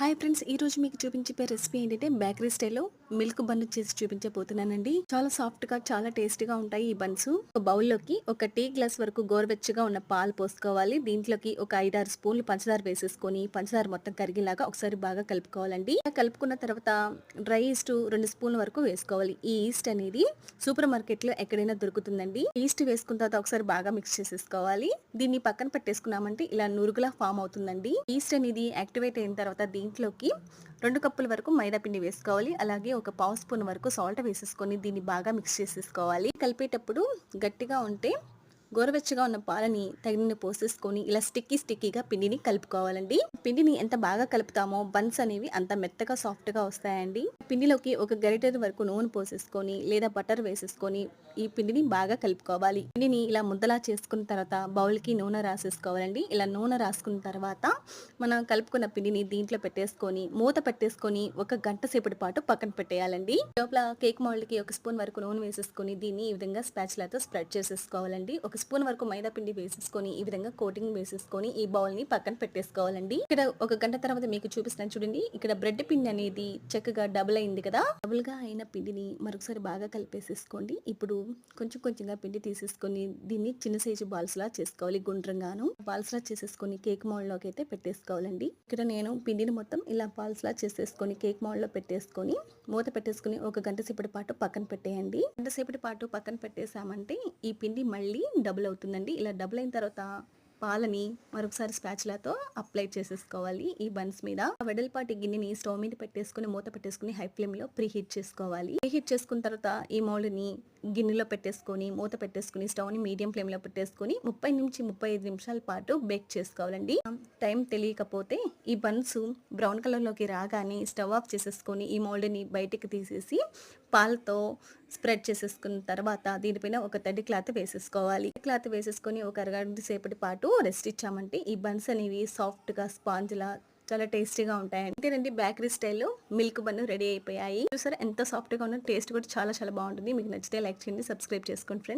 Hi friends ఈ రోజు మీకు చూపించే రెసిపీ ఏంటంటే బేకరీ స్టైల్లో మిల్క్ బన్ చేసి చూపించబోతున్నానండి. చాలా సాఫ్ట్గా చాలా టేస్టీగా ఉంటాయి ఈ బన్స్. ఒక బౌల్లోకి ఒక టీ గ్లాస్ వరకు గోరువెచ్చగా ఉన్న పాలు పోసుకోవాలి. దీంట్లోకి ఒక ఐదారు స్పూన్లు పంచదార వేసేసుకొని పంచదార మొత్తం కరిగేలాగా ఒకసారి బాగా కలుపుకోవాలండి. కలుపుకున్న తర్వాత డ్రై ఈస్ట్ రెండు స్పూన్ల వరకు వేసుకోవాలి. ఈ ఈస్ట్ అనేది సూపర్ మార్కెట్లో ఎక్కడైనా దొరుకుతుందండి. ఈస్ట్ వేసుకున్న తర్వాత ఒకసారి బాగా మిక్స్ చేసేసుకోవాలి. దీన్ని పక్కన పెట్టేసుకున్నామంటే ఇలా నురుగులా ఫామ్ అవుతుందండి. ఈస్ట్ అనేది యాక్టివేట్ అయిన తర్వాత దీంట్లోకి రెండు కప్పుల వరకు మైదా పిండి వేసుకోవాలి. అలాగే ఒక పావు స్పూన్ వరకు సాల్ట్ వేసేసుకొని దీన్ని బాగా మిక్స్ చేసేసుకోవాలి. కలిపేటప్పుడు గట్టిగా ఉంటే గోరవెచ్చగా ఉన్న పాలని తగిన పోసేసుకొని ఇలా స్టిక్కీ స్టిక్కీగా పిండిని కలుపుకోవాలండి. పిండిని ఎంత బాగా కలుపుతామో బన్స్ అనేవి అంత మెత్తగా సాఫ్ట్గా వస్తాయండి. పిండిలోకి ఒక గరిటె వరకు నూనె పోసేసుకొని లేదా బటర్ వేసేసుకొని ఈ పిండిని బాగా కలుపుకోవాలి. పిండిని ఇలా ముద్దలా చేసుకున్న తర్వాత బౌల్కి నూనె రాసేసుకోవాలండి. ఇలా నూనె రాసుకున్న తర్వాత మనం కలుపుకున్న పిండిని దీంట్లో పెట్టేసుకొని మూత పెట్టేసుకొని ఒక గంట సేపటి పాటు పక్కన పెట్టేయాలండి. లోపల కేక్ మౌల్డ్కి ఒక స్పూన్ వరకు నూనె వేసేసుకొని దీన్ని ఈ విధంగా స్పాచ్లతో స్ప్రెడ్ చేసేసుకోవాలండి. ఒక స్పూన్ వరకు మైదా పిండి వేసేసుకొని ఈ విధంగా కోటింగ్ వేసేసుకొని ఈ బౌల్ని పక్కన పెట్టేసుకోవాలండి. ఇక్కడ ఒక గంట తర్వాత మీకు చూపిస్తాను చూడండి. ఇక్కడ బ్రెడ్ పిండి అనేది చక్కగా డబుల్ అయింది కదా. డబుల్గా అయిన పిండిని మరొకసారి బాగా కలిపేసేసుకోండి. ఇప్పుడు కొంచెం కొంచెంగా పిండి తీసేసుకొని దీన్ని చిన్న సైజు బాల్స్ లా చేసుకోవాలి గుండ్రంగాను. బాల్స్ లా చేసేసుకొని కేక్ మౌల్డ్లోకి అయితే పెట్టేసుకోవాలండి. ఇక్కడ నేను పిండిని మొత్తం ఇలా బాల్స్ లా చేసేసుకొని కేక్ మౌల్డ్లో పెట్టేసుకొని మూత పెట్టేసుకొని ఒక గంట సేపటి పాటు పక్కన పెట్టేయండి. గంట సేపటి పాటు పక్కన పెట్టేసామంటే ఈ పిండి మళ్ళీ డబుల్ అవుతుందండి. ఇలా డబుల్ అయిన తర్వాత పాలని మరొకసారి స్పాచ్లతో అప్లై చేసేసుకోవాలి ఈ బన్స్ మీద. వెడల్పాటి గిన్నెని స్టవ్ మీద పెట్టేసుకుని మూత పెట్టేసుకుని హై ఫ్లేమ్లో ప్రీ హీట్ చేసుకోవాలి. ప్రీ హీట్ చేసుకున్న తర్వాత ఈ మౌల్డ్ని గిన్నెలో పెట్టేసుకొని మూత పెట్టేసుకుని స్టవ్ని మీడియం ఫ్లేమ్లో పెట్టేసుకొని ముప్పై నుంచి ముప్పై ఐదు నిమిషాల పాటు బేక్ చేసుకోవాలండి. టైం తెలియకపోతే ఈ బన్స్ బ్రౌన్ కలర్లోకి రాగానే స్టవ్ ఆఫ్ చేసేసుకొని ఈ మౌల్డ్ని బయటకు తీసేసి పాలతో స్ప్రెడ్ చేసేసుకున్న తర్వాత దీనిపైన ఒక తడి క్లాత్ వేసేసుకోవాలి. క్లాత్ వేసేసుకొని ఒక అరగంట సేపటి పాటు రెస్ట్ ఇచ్చామంటే ఈ బన్స్ అనేవి సాఫ్ట్గా స్పాంజ్ లా చాలా టేస్టీగా ఉంటాయి అంతేనండి బేకరీ స్టైల్లో మిల్క్ బన్ రెడీ అయిపోయాయి. చూసారా ఎంత సాఫ్ట్గా ఉన్న టేస్ట్ కూడా చాలా చాలా బాగుంటుంది. మీకు నచ్చితే లైక్ చేయండి సబ్స్క్రైబ్ చేసుకోండి ఫ్రెండ్స్.